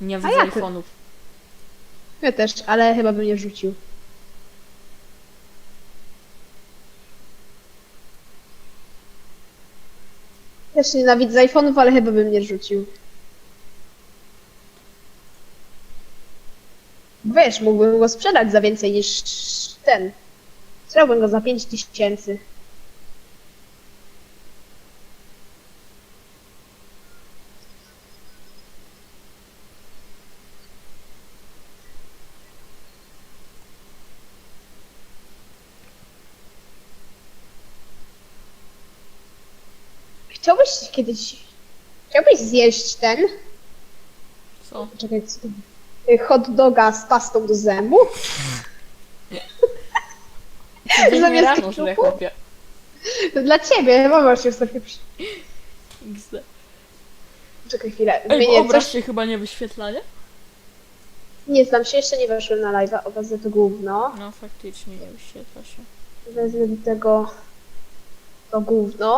Nie widzę jak? iPhone'ów. Ja też, ale chyba bym nie rzucił. Też nienawidzę iPhone'ów, ale chyba bym nie rzucił. Wiesz, mógłbym go sprzedać za więcej niż ten. Sprzedałbym go za 5000. Chciałbyś kiedyś... Chciałbyś zjeść ten... Co? Czekaj, co to... Hot doga z pastą do? Codziennie Zamiast rano źle kciuku? chłopie. To dla ciebie, chyba masz się ostatnio przy... XD. Czekaj chwilę, Ej, zmienię obraz coś. się chyba nie wyświetla, nie? Nie znam się, jeszcze nie weszłem na live'a, o wezmę to gówno. No faktycznie nie wyświetla się. Wezmę do tego to gówno.